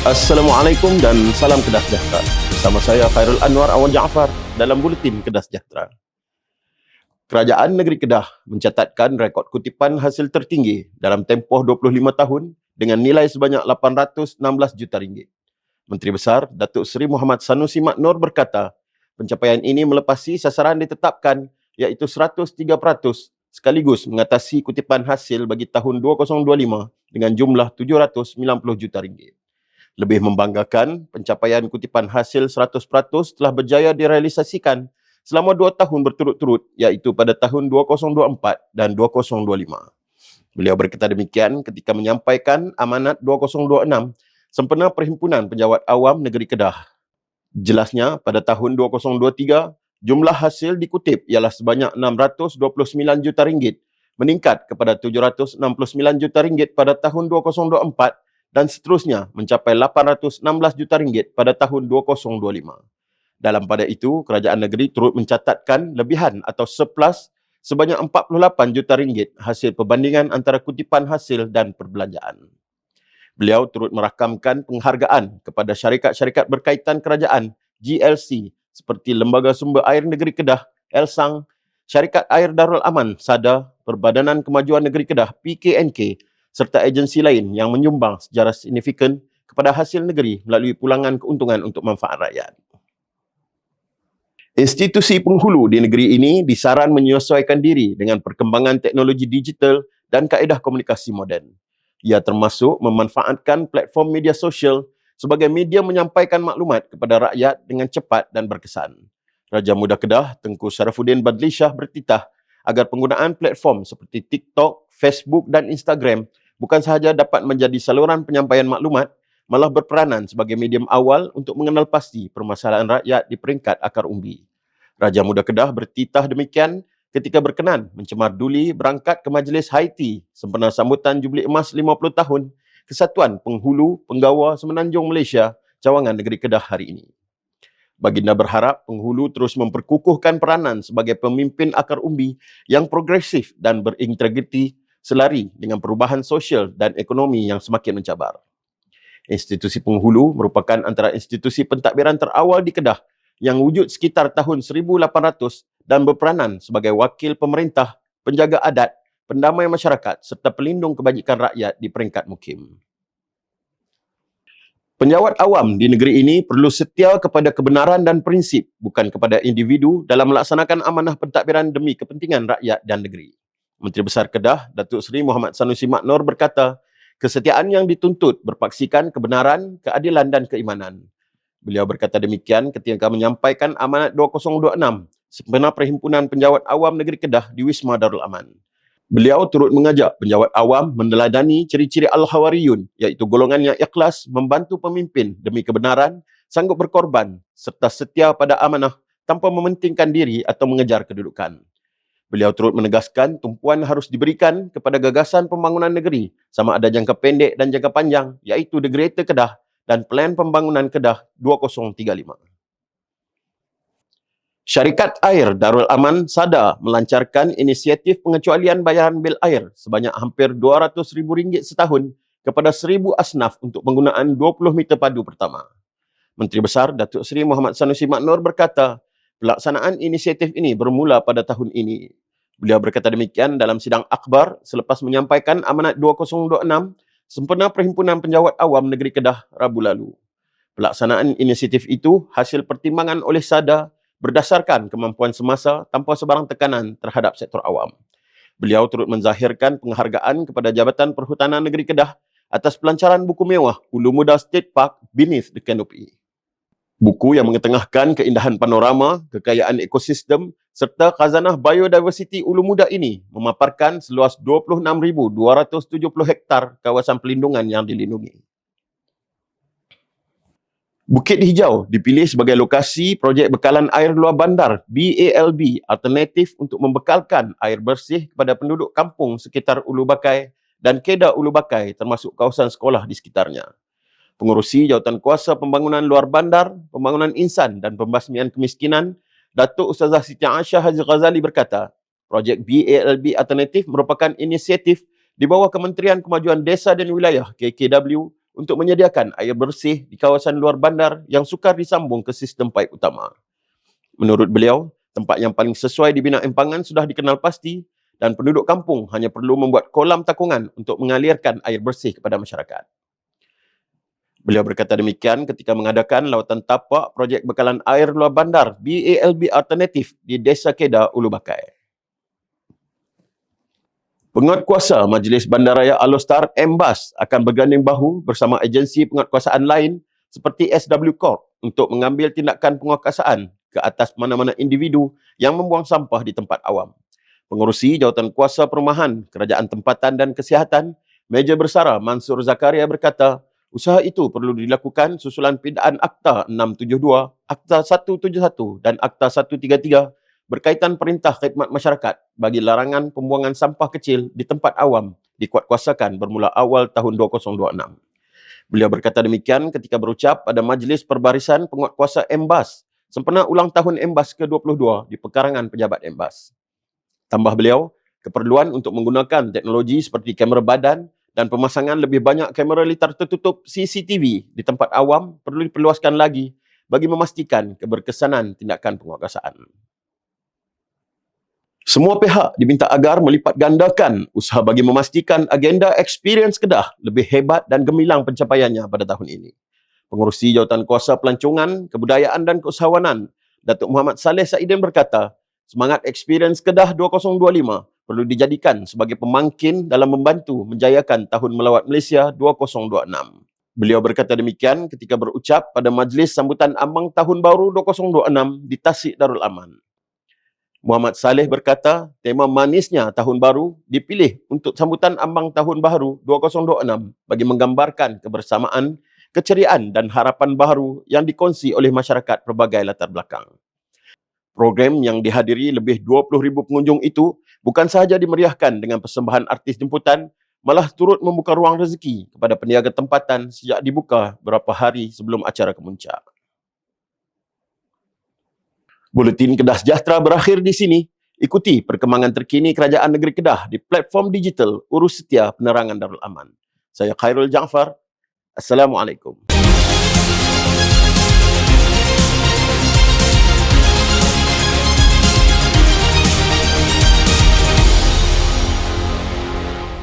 Assalamualaikum dan salam Kedah Sejahtera. Bersama saya Khairul Anwar Awan Jaafar dalam Buletin Kedah Sejahtera. Kerajaan Negeri Kedah mencatatkan rekod kutipan hasil tertinggi dalam tempoh 25 tahun dengan nilai sebanyak 816 juta ringgit. Menteri Besar Datuk Seri Muhammad Sanusi Maknur berkata, pencapaian ini melepasi sasaran ditetapkan iaitu 103% sekaligus mengatasi kutipan hasil bagi tahun 2025 dengan jumlah 790 juta ringgit. Lebih membanggakan, pencapaian kutipan hasil 100% telah berjaya direalisasikan selama dua tahun berturut-turut iaitu pada tahun 2024 dan 2025. Beliau berkata demikian ketika menyampaikan amanat 2026 sempena Perhimpunan Penjawat Awam Negeri Kedah. Jelasnya, pada tahun 2023, jumlah hasil dikutip ialah sebanyak 629 juta ringgit meningkat kepada 769 juta ringgit pada tahun 2024 dan seterusnya mencapai 816 juta ringgit pada tahun 2025. Dalam pada itu, kerajaan negeri turut mencatatkan lebihan atau surplus sebanyak 48 juta ringgit hasil perbandingan antara kutipan hasil dan perbelanjaan. Beliau turut merakamkan penghargaan kepada syarikat-syarikat berkaitan kerajaan GLC seperti Lembaga Sumber Air Negeri Kedah, Elsang, Syarikat Air Darul Aman, SADA, Perbadanan Kemajuan Negeri Kedah, PKNK serta agensi lain yang menyumbang secara signifikan kepada hasil negeri melalui pulangan keuntungan untuk manfaat rakyat. Institusi penghulu di negeri ini disaran menyesuaikan diri dengan perkembangan teknologi digital dan kaedah komunikasi moden. Ia termasuk memanfaatkan platform media sosial sebagai media menyampaikan maklumat kepada rakyat dengan cepat dan berkesan. Raja Muda Kedah, Tengku Syarafuddin Badlishah bertitah agar penggunaan platform seperti TikTok, Facebook dan Instagram bukan sahaja dapat menjadi saluran penyampaian maklumat, malah berperanan sebagai medium awal untuk mengenal pasti permasalahan rakyat di peringkat akar umbi. Raja Muda Kedah bertitah demikian ketika berkenan mencemar duli berangkat ke Majlis Haiti sempena sambutan Jubli Emas 50 tahun Kesatuan Penghulu Penggawa Semenanjung Malaysia Cawangan Negeri Kedah hari ini. Baginda berharap penghulu terus memperkukuhkan peranan sebagai pemimpin akar umbi yang progresif dan berintegriti selari dengan perubahan sosial dan ekonomi yang semakin mencabar. Institusi penghulu merupakan antara institusi pentadbiran terawal di Kedah yang wujud sekitar tahun 1800 dan berperanan sebagai wakil pemerintah, penjaga adat, pendamai masyarakat serta pelindung kebajikan rakyat di peringkat mukim. Penjawat awam di negeri ini perlu setia kepada kebenaran dan prinsip bukan kepada individu dalam melaksanakan amanah pentadbiran demi kepentingan rakyat dan negeri. Menteri Besar Kedah, Datuk Seri Muhammad Sanusi Maknor berkata, kesetiaan yang dituntut berpaksikan kebenaran, keadilan dan keimanan. Beliau berkata demikian ketika menyampaikan amanat 2026 sempena Perhimpunan Penjawat Awam Negeri Kedah di Wisma Darul Aman. Beliau turut mengajak penjawat awam meneladani ciri-ciri Al-Hawariyun iaitu golongan yang ikhlas membantu pemimpin demi kebenaran, sanggup berkorban serta setia pada amanah tanpa mementingkan diri atau mengejar kedudukan. Beliau turut menegaskan tumpuan harus diberikan kepada gagasan pembangunan negeri sama ada jangka pendek dan jangka panjang iaitu The Greater Kedah dan Plan Pembangunan Kedah 2035. Syarikat Air Darul Aman SADA melancarkan inisiatif pengecualian bayaran bil air sebanyak hampir RM200,000 setahun kepada 1,000 asnaf untuk penggunaan 20 meter padu pertama. Menteri Besar Datuk Seri Muhammad Sanusi Maknur berkata, pelaksanaan inisiatif ini bermula pada tahun ini. Beliau berkata demikian dalam sidang akbar selepas menyampaikan amanat 2026 sempena Perhimpunan Penjawat Awam Negeri Kedah Rabu lalu. Pelaksanaan inisiatif itu hasil pertimbangan oleh SADA berdasarkan kemampuan semasa tanpa sebarang tekanan terhadap sektor awam. Beliau turut menzahirkan penghargaan kepada Jabatan Perhutanan Negeri Kedah atas pelancaran buku mewah Ulu Muda State Park Beneath the Canopy. Buku yang mengetengahkan keindahan panorama, kekayaan ekosistem serta khazanah biodiversiti Ulu Muda ini memaparkan seluas 26,270 hektar kawasan pelindungan yang dilindungi. Bukit Hijau dipilih sebagai lokasi projek bekalan air luar bandar BALB alternatif untuk membekalkan air bersih kepada penduduk kampung sekitar Ulu Bakai dan Kedah Ulu Bakai termasuk kawasan sekolah di sekitarnya. Pengurusi Jawatan Kuasa Pembangunan Luar Bandar, Pembangunan Insan dan Pembasmian Kemiskinan, Datuk Ustazah Siti Aisyah Haji Ghazali berkata, projek BALB Alternatif merupakan inisiatif di bawah Kementerian Kemajuan Desa dan Wilayah KKW untuk menyediakan air bersih di kawasan luar bandar yang sukar disambung ke sistem paip utama. Menurut beliau, tempat yang paling sesuai dibina empangan sudah dikenal pasti dan penduduk kampung hanya perlu membuat kolam takungan untuk mengalirkan air bersih kepada masyarakat. Beliau berkata demikian ketika mengadakan lawatan tapak projek bekalan air luar bandar BALB alternatif di Desa Kedah, Ulu Bakai. Penguatkuasa Majlis Bandaraya Alostar MBAS akan berganding bahu bersama agensi penguatkuasaan lain seperti SW Corp untuk mengambil tindakan penguatkuasaan ke atas mana-mana individu yang membuang sampah di tempat awam. Pengurusi Jawatan Kuasa Perumahan, Kerajaan Tempatan dan Kesihatan, Meja Bersara Mansur Zakaria berkata, Usaha itu perlu dilakukan susulan pindaan Akta 672, Akta 171 dan Akta 133 berkaitan perintah khidmat masyarakat bagi larangan pembuangan sampah kecil di tempat awam dikuatkuasakan bermula awal tahun 2026. Beliau berkata demikian ketika berucap pada Majlis Perbarisan Penguatkuasa Embas sempena ulang tahun Embas ke-22 di pekarangan pejabat Embas. Tambah beliau, keperluan untuk menggunakan teknologi seperti kamera badan dan pemasangan lebih banyak kamera litar tertutup CCTV di tempat awam perlu diperluaskan lagi bagi memastikan keberkesanan tindakan penguatkuasaan. Semua pihak diminta agar melipat gandakan usaha bagi memastikan agenda Experience Kedah lebih hebat dan gemilang pencapaiannya pada tahun ini. Pengurusi Jawatan Kuasa Pelancongan, Kebudayaan dan Keusahawanan, Datuk Muhammad Saleh Saidin berkata, semangat Experience Kedah 2025 perlu dijadikan sebagai pemangkin dalam membantu menjayakan Tahun Melawat Malaysia 2026. Beliau berkata demikian ketika berucap pada majlis sambutan ambang Tahun Baru 2026 di Tasik Darul Aman. Muhammad Saleh berkata, tema manisnya Tahun Baru dipilih untuk sambutan ambang Tahun Baru 2026 bagi menggambarkan kebersamaan, keceriaan dan harapan baru yang dikongsi oleh masyarakat pelbagai latar belakang. Program yang dihadiri lebih 20,000 pengunjung itu bukan sahaja dimeriahkan dengan persembahan artis jemputan, malah turut membuka ruang rezeki kepada peniaga tempatan sejak dibuka beberapa hari sebelum acara kemuncak. Buletin Kedah Sejahtera berakhir di sini. Ikuti perkembangan terkini Kerajaan Negeri Kedah di platform digital Urus Setia Penerangan Darul Aman. Saya Khairul Jaafar. Assalamualaikum.